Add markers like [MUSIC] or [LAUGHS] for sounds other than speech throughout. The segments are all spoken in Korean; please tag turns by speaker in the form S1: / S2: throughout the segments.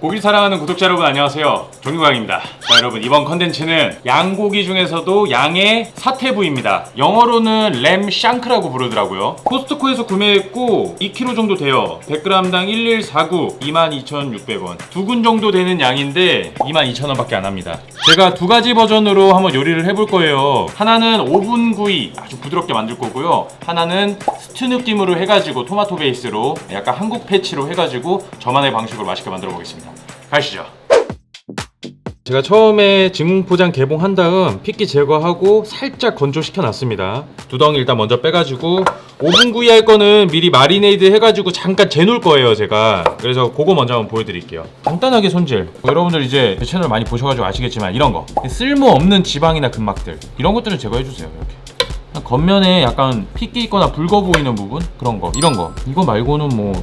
S1: 고기 사랑하는 구독자 여러분 안녕하세요. 종유광입니다. 자 여러분 이번 컨텐츠는 양고기 중에서도 양의 사태부입니다. 영어로는 램 샹크라고 부르더라고요. 코스트코에서 구매했고 2kg 정도 돼요. 100g당 1149 22,600원. 두 근 정도 되는 양인데 22,000원 밖에 안 합니다. 제가 두 가지 버전으로 한번 요리를 해볼 거예요. 하나는 오븐 구이 아주 부드럽게 만들 거고요. 하나는 스튜 느낌으로 해가지고 토마토 베이스로 약간 한국 패치로 해가지고 저만의 방식으로 맛있게 만들어 보겠습니다 가시죠 제가 처음에 진공 포장 개봉한 다음 핏기 제거하고 살짝 건조시켜 놨습니다. 두덩이 일단 먼저 빼가지고 오븐 구이 할 거는 미리 마리네이드 해가지고 잠깐 재놓을 거예요 제가. 그래서 그거 먼저 한번 보여드릴게요. 간단하게 손질. 뭐 여러분들 이제 제 채널 많이 보셔가지고 아시겠지만 이런 거 쓸모없는 지방이나 근막들 이런 것들을 제거해 주세요 이렇게. 겉면에 약간 핏기 있거나 붉어 보이는 부분 그런 거 이런 거 이거 말고는 뭐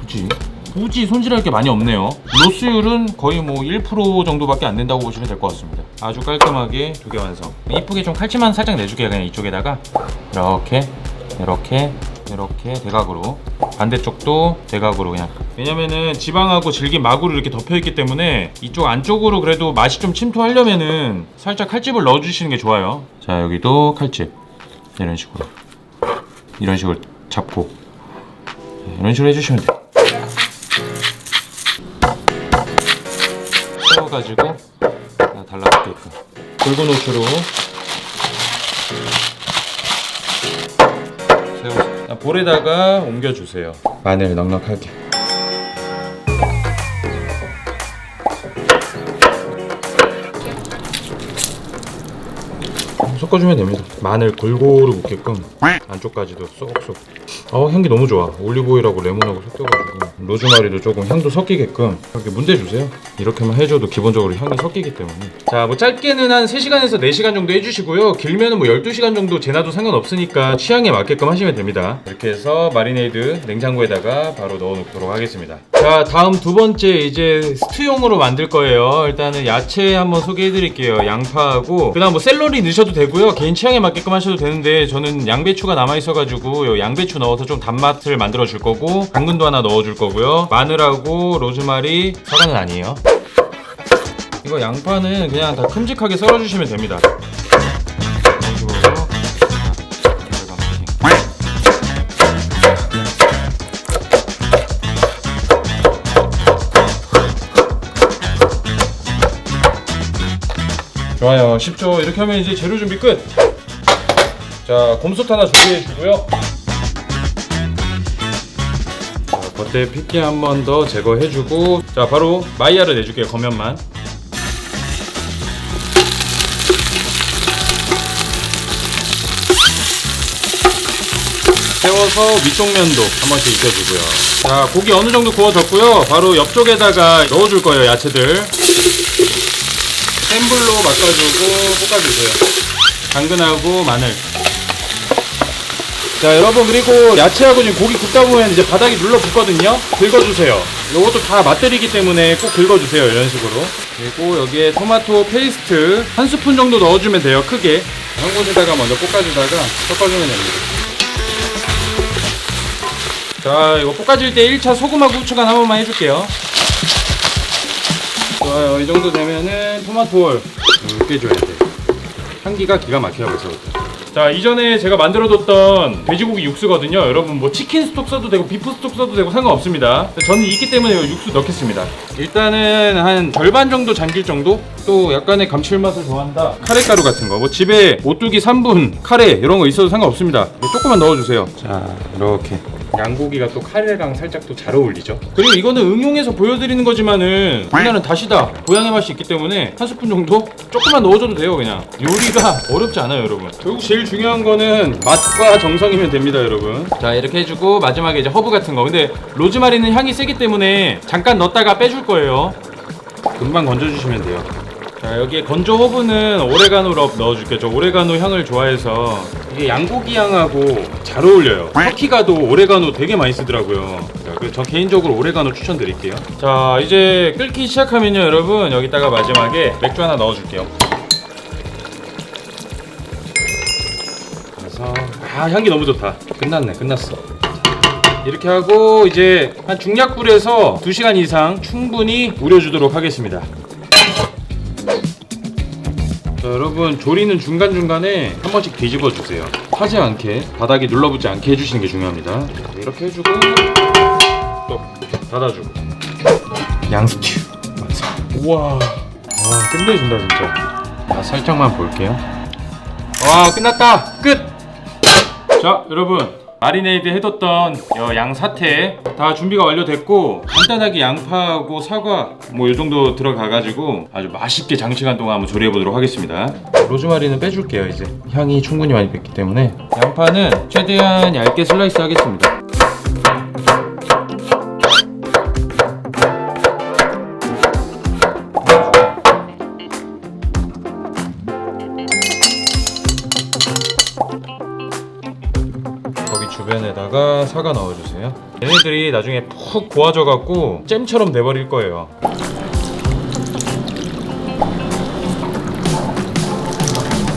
S1: 굳이 굳이 손질할 게 많이 없네요. 로스율은 거의 뭐 1% 정도밖에 안 된다고 보시면 될 것 같습니다. 아주 깔끔하게 두 개 완성. 이쁘게 좀 칼집만 살짝 내줄게요 그냥 이쪽에다가. 이렇게 이렇게 이렇게 대각으로. 반대쪽도 대각으로 그냥. 왜냐면은 지방하고 질긴 마구로 이렇게 덮여 있기 때문에 이쪽 안쪽으로 그래도 맛이 좀 침투하려면은 살짝 칼집을 넣어 주시는 게 좋아요. 자 여기도 칼집. 이런 식으로. 이런 식으로 잡고. 네, 이런 식으로 해주시면 돼요 세워가지고 다 달라붙게끔. 굵은 호추로. 세워서. 볼에다가 옮겨주세요. 마늘 넉넉하게. 섞어주면 됩니다. 마늘 골고루 묻게끔 안쪽까지도 쏙쏙 어 향기 너무 좋아. 올리브오일하고 레몬하고 섞여가지고 로즈마리도 조금 향도 섞이게끔 이렇게 문대주세요. 이렇게만 해줘도 기본적으로 향이 섞이기 때문에. 자 뭐 짧게는 한 3시간에서 4시간 정도 해주시고요. 길면은 뭐 12시간 정도 재놔도 상관없으니까 취향에 맞게끔 하시면 됩니다. 이렇게 해서 마리네이드 냉장고에다가 바로 넣어 놓도록 하겠습니다 자 다음 두 번째 이제 스튜용으로 만들 거예요. 일단은 야채 한번 소개해 드릴게요. 양파하고. 그 다음 뭐 샐러리 넣으셔도 되고요. 개인 취향에 맞게끔 하셔도 되는데 저는 양배추가 남아 있어 가지고 요 양배추 넣어서 좀 단맛을 만들어 줄 거고 당근도 하나 넣어 줄 거고요. 마늘하고 로즈마리 사과는 아니에요. 이거 양파는 그냥 다 큼직하게 썰어 주시면 됩니다 좋아요 쉽죠 이렇게 하면 이제 재료 준비 끝 자, 곰솥 하나 준비해 주고요. 자, 겉에 핏기 한 번 더 제거해 주고 자, 바로 마이야를 내 줄게요. 겉면만. 세워서 위쪽 면도 한 번씩 익혀주고요. 자, 고기 어느 정도 구워졌고요. 바로 옆쪽에다가 넣어줄 거예요, 야채들. 센 불로 바꿔주고 볶아주세요. 당근하고 마늘. 자 여러분 그리고 야채하고 지금 고기 굽다 보면 이제 바닥이 눌러 붙거든요. 긁어주세요. 요것도 다 맛들이기 때문에 꼭 긁어주세요 이런 식으로. 그리고 여기에 토마토 페이스트 한 스푼 정도 넣어주면 돼요 크게. 한 곳에다가 먼저 볶아주다가 섞어주면 됩니다. 자 이거 볶아줄 때 1차 소금하고 후추간 한 번만 해줄게요 좋아요. 이 정도 되면은 토마토를 이렇게 줘야 돼. 향기가 기가 막혀요 벌써부터 자 이전에 제가 만들어뒀던 돼지고기 육수거든요. 여러분 뭐 치킨 스톡 써도 되고 비프 스톡 써도 되고 상관없습니다. 저는 있기 때문에 이 육수 넣겠습니다. 일단은 한 절반 정도 잠길 정도? 또 약간의 감칠맛을 좋아한다. 카레가루 같은 거 뭐 집에 오뚜기 3분 카레 이런 거 있어도 상관없습니다. 조금만 넣어주세요. 자 이렇게 양고기가 또 카레랑 살짝 또 잘 어울리죠. 그리고 이거는 응용해서 보여드리는 거지만은 우리나라는 다시다 고향의 맛이 있기 때문에 한 스푼 정도 조금만 넣어줘도 돼요 그냥. 요리가 어렵지 않아요 여러분. 결국 제일 중요한 거는 맛과 정성이면 됩니다 여러분. 자 이렇게 해주고 마지막에 이제 허브 같은 거. 근데 로즈마리는 향이 세기 때문에 잠깐 넣었다가 빼줄 거예요. 금방 건져주시면 돼요 자 여기에 건조 허브는 오레가노로 넣어줄게요. 저 오레가노 향을 좋아해서 이게 양고기 향하고 잘 어울려요. 터키 가도 오레가노 되게 많이 쓰더라고요. 자, 저 개인적으로 오레가노 추천드릴게요. 자 이제 끓기 시작하면요 여러분. 여기다가 마지막에 맥주 하나 넣어줄게요. 그래서 아 향기 너무 좋다. 끝났네 끝났어. 이렇게 하고 이제 한 중약불에서 2시간 이상 충분히 우려주도록 하겠습니다. 자, 여러분 조리는 중간중간에 한 번씩 뒤집어 주세요. 타지 않게 바닥이 눌러붙지 않게 해주시는 게 중요합니다. 이렇게 해주고 또 닫아주고 양스튜 완성. 우와, 와 끝내준다 진짜. 자 살짝만 볼게요. 와 끝났다 끝. 자 여러분 마리네이드 해뒀던 여 양사태 다 준비가 완료됐고 간단하게 양파하고 사과 뭐이 정도 들어가가지고 아주 맛있게 장시간 동안 한번 조리해 보도록 하겠습니다. 로즈마리는 빼줄게요 이제. 향이 충분히 많이 뱄기 때문에. 양파는 최대한 얇게 슬라이스 하겠습니다 주변에다가 사과 넣어주세요. 얘네들이 나중에 푹 고아져 갖고 잼처럼 돼버릴 거예요.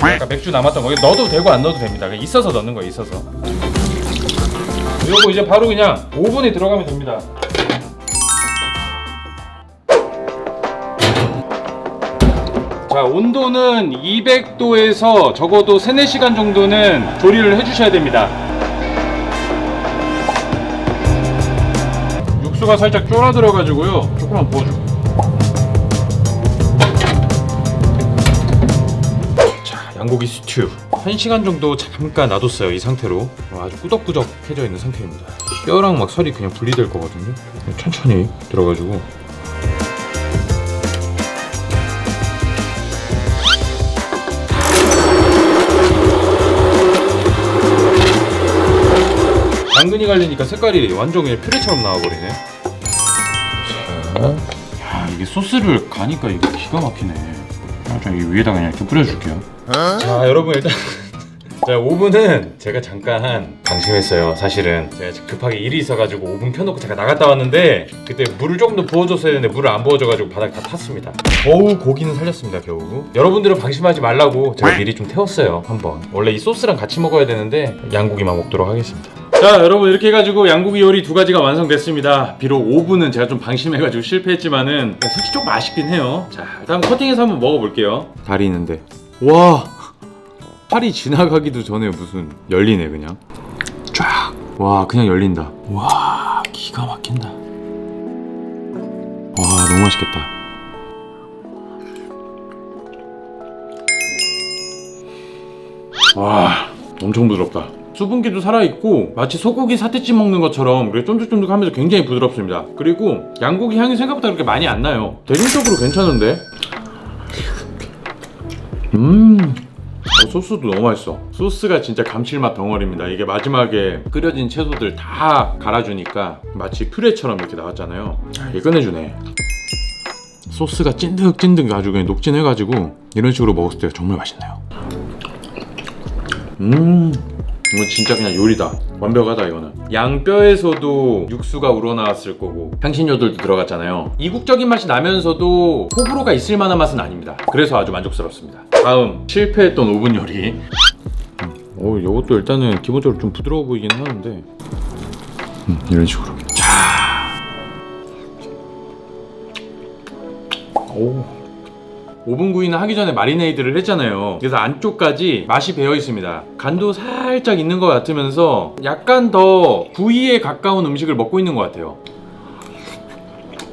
S1: 아까 맥주 남았던 거 넣어도 되고 안 넣어도 됩니다. 있어서 넣는 거예요. 있어서. 이거 이제 바로 그냥 오븐에 들어가면 됩니다. 자 온도는 200도에서 적어도 3, 4시간 정도는 조리를 해주셔야 됩니다 육수가 살짝 쫄아들어 가지고요. 조금만 부어주고 자 양고기 스튜. 1시간 정도 잠깐 놔뒀어요 이 상태로. 어, 아주 꾸덕꾸덕해져 있는 상태입니다. 뼈랑 막 살이 그냥 분리될 거거든요. 천천히 들어가지고. 당근이 갈리니까 색깔이 완전 그냥 퓨레처럼 나와버리네. 자, 야 이게 소스를 가니까 이게 기가 막히네. 좀이 위에다가 그냥 이렇게 뿌려줄게요. 자 여러분 일단 [LAUGHS] 자 오븐은 제가 잠깐 방심했어요 사실은. 제가 급하게 일이 있어가지고 오븐 켜놓고 제가 나갔다 왔는데 그때 물을 조금 더 부어줬어야 되는데 물을 안 부어줘가지고 바닥 다 탔습니다. 겨우 고기는 살렸습니다 겨우. 여러분들은 방심하지 말라고 제가 미리 좀 태웠어요 한번. 원래 이 소스랑 같이 먹어야 되는데 양고기만 먹도록 하겠습니다 자 여러분 이렇게 해가지고 양고기 요리 두 가지가 완성됐습니다. 비록 오븐은 제가 좀 방심해가지고 실패했지만은 솔직히 좀 맛있긴 해요. 자 다음 커팅해서 한번 먹어볼게요. 다리 있는데. 와! 팔이 지나가기도 전에 무슨 열리네 그냥. 쫙! 와 그냥 열린다. 와 기가 막힌다. 와 너무 맛있겠다. 와 엄청 부드럽다 수분기도 살아있고 마치 소고기 사태찜 먹는 것처럼 그렇게 쫀득쫀득하면서 굉장히 부드럽습니다 그리고 양고기 향이 생각보다 그렇게 많이 안 나요 대중적으로 괜찮은데 음 어, 소스도 너무 맛있어. 소스가 진짜 감칠맛 덩어리입니다. 이게 마지막에 끓여진 채소들 다 갈아주니까 마치 퓨레처럼 이렇게 나왔잖아요. 아, 이게 끝내주네. 소스가 찐득찐득 아주 그냥 녹진해가지고 이런 식으로 먹었을 때 정말 맛있네요. 음, 이건 진짜 그냥 요리다. 완벽하다 이거는. 양뼈에서도 육수가 우러나왔을 거고 향신료들도 들어갔잖아요. 이국적인 맛이 나면서도 호불호가 있을 만한 맛은 아닙니다. 그래서 아주 만족스럽습니다. 다음 실패했던 오븐 요리. 음, 어, 이것도 일단은 기본적으로 좀 부드러워 보이긴 하는데 음, 이런 식으로. 자, 오. 오븐 구이는 하기 전에 마리네이드를 했잖아요. 그래서 안쪽까지 맛이 배어 있습니다. 간도 살짝 있는 것 같으면서 약간 더 구이에 가까운 음식을 먹고 있는 것 같아요.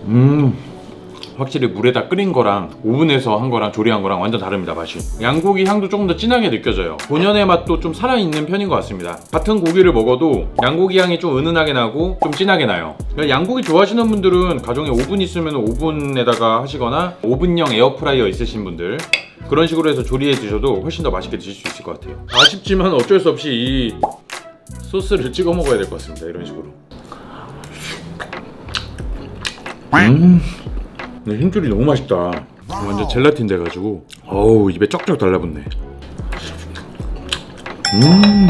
S1: 음. 확실히 물에다 끓인 거랑 오븐에서 한 거랑 조리한 거랑 완전 다릅니다 맛이. 양고기 향도 조금 더 진하게 느껴져요. 본연의 맛도 좀 살아있는 편인 것 같습니다. 같은 고기를 먹어도 양고기 향이 좀 은은하게 나고 좀 진하게 나요. 그러니까 양고기 좋아하시는 분들은 가정에 오븐 있으면 오븐에다가 하시거나 오븐형 에어프라이어 있으신 분들 그런 식으로 해서 조리해 드셔도 훨씬 더 맛있게 드실 수 있을 것 같아요. 아쉽지만 어쩔 수 없이 이 소스를 찍어 먹어야 될 것 같습니다 이런 식으로. 음 근데 힘줄이 너무 맛있다. 완전 젤라틴 돼가지고 어우 입에 쩍쩍 달라붙네. 음.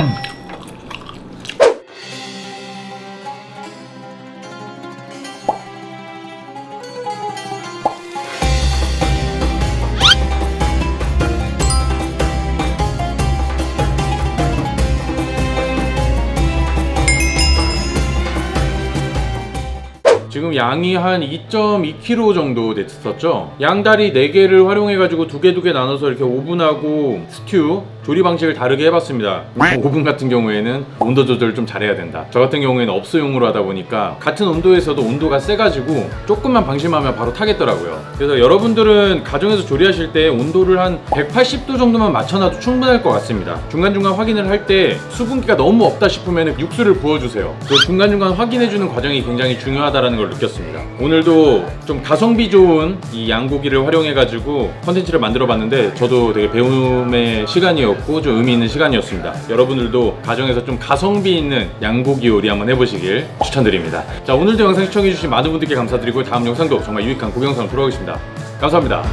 S1: 지금 양이 한 2.2kg 정도 됐었죠. 양다리 4개를 활용해가지고 두개두개 나눠서 이렇게 오븐하고 스튜 조리 방식을 다르게 해봤습니다. 오븐 같은 경우에는 온도 조절을 좀 잘해야 된다. 저 같은 경우에는 업소용으로 하다 보니까 같은 온도에서도 온도가 세가지고 조금만 방심하면 바로 타겠더라고요. 그래서 여러분들은 가정에서 조리하실 때 온도를 한 180도 정도만 맞춰놔도 충분할 것 같습니다. 중간중간 확인을 할 때 수분기가 너무 없다 싶으면 육수를 부어주세요. 그 중간중간 확인해주는 과정이 굉장히 중요하다는 걸 느꼈습니다. 오늘도 좀 가성비 좋은 이 양고기를 활용해가지고 컨텐츠를 만들어봤는데 저도 되게 배움의 시간이었고 좀 의미 있는 시간이었습니다. 여러분들도 가정에서 좀 가성비 있는 양고기 요리 한번 해보시길 추천드립니다. 자 오늘도 영상 시청해주신 많은 분들께 감사드리고 다음 영상도 정말 유익한 영상을 돌아오겠습니다. 감사합니다.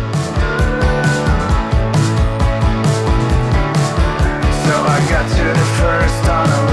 S2: So